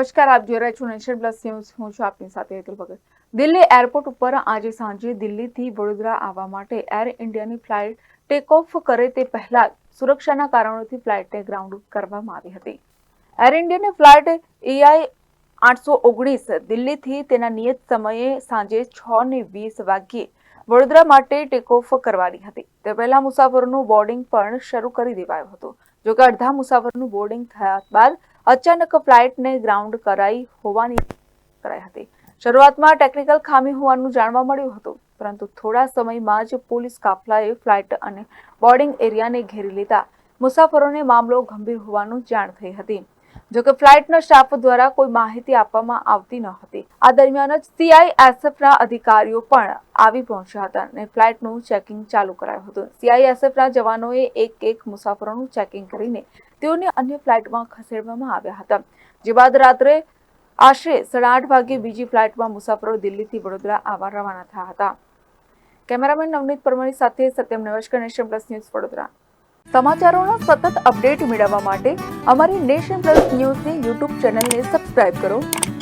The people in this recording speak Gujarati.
નમસ્કાર, આપ જોઈ રહ્યા છો નેશન પ્લસ ન્યૂઝ. હું છું આપની સાથે હેતુલ ભગત. દિલ્હી એરપોર્ટ ઉપર આજે સાંજે દિલ્હીથી વડોદરા આવવા માટે એર ઇન્ડિયાની ફ્લાઇટ ટેક ઓફ કરે તે પહેલા સુરક્ષાના કારણોથી ફ્લાઇટને ગ્રાઉન્ડ કરવામાં આવી હતી. એર ઇન્ડિયાની ફ્લાઇટ એઆઈ આઠસો ઓગણીસ દિલ્હીથી તેના નિયત સમયે સાંજે છ ને વીસ વાગ્યે વડોદરા માટે ટેક ઓફ કરવાની હતી. તે પહેલા મુસાફરોનું બોર્ડિંગ પણ શરૂ કરી દેવાયું હતું. જોકે અડધા મુસાફરોનું બોર્ડિંગ થયા બાદ અચાનક ફ્લાઇટને ગ્રાઉન્ડ કરાઈ હોવાની કરાઈ હતી. શરૂઆતમાં ટેકનિકલ ખામી હોવાનું જાણવા મળ્યું હતું, પરંતુ થોડા સમયમાં જ પોલીસ કાફલાએ ફ્લાઇટ અને બોર્ડિંગ એરિયાને ઘેરી લીધા. મુસાફરોને મામલો ગંભીર હોવાનું જાણ થઈ હતી. જોકે ફ્લાઇટના સ્ટાફ દ્વારા કોઈ માહિતી આપવામાં આવતી ન હતી. આ દરમિયાન જ સીઆઈએસએફના અધિકારીઓ પણ આવી પહોંચ્યા હતા અને ફ્લાઇટનું ચેકિંગ ચાલુ કરાયું હતું. સીઆઈએસએફના જવાનોએ એક એક મુસાફરોનું ચેકિંગ કરીને તેઓને અન્ય ફ્લાઇટમાં ખસેડવામાં આવ્યા હતા. જે બાદ રાત્રે આશરે સાડા આઠ વાગે બીજી ફ્લાઇટમાં મુસાફરો દિલ્હીથી વડોદરા આવવા રવાના થયા હતા. કેમેરામેન નવનીત પરમારી સાથે સત્યમ નમસ્કાર નેશન પ્લસ ન્યૂઝ વડોદરા. સમાચારોના સતત અપડેટ મેળવવા માટે અમારી નેશન પ્લસ ન્યૂઝની યુટ્યુબ ચેનલને સબસ્ક્રાઇબ કરો.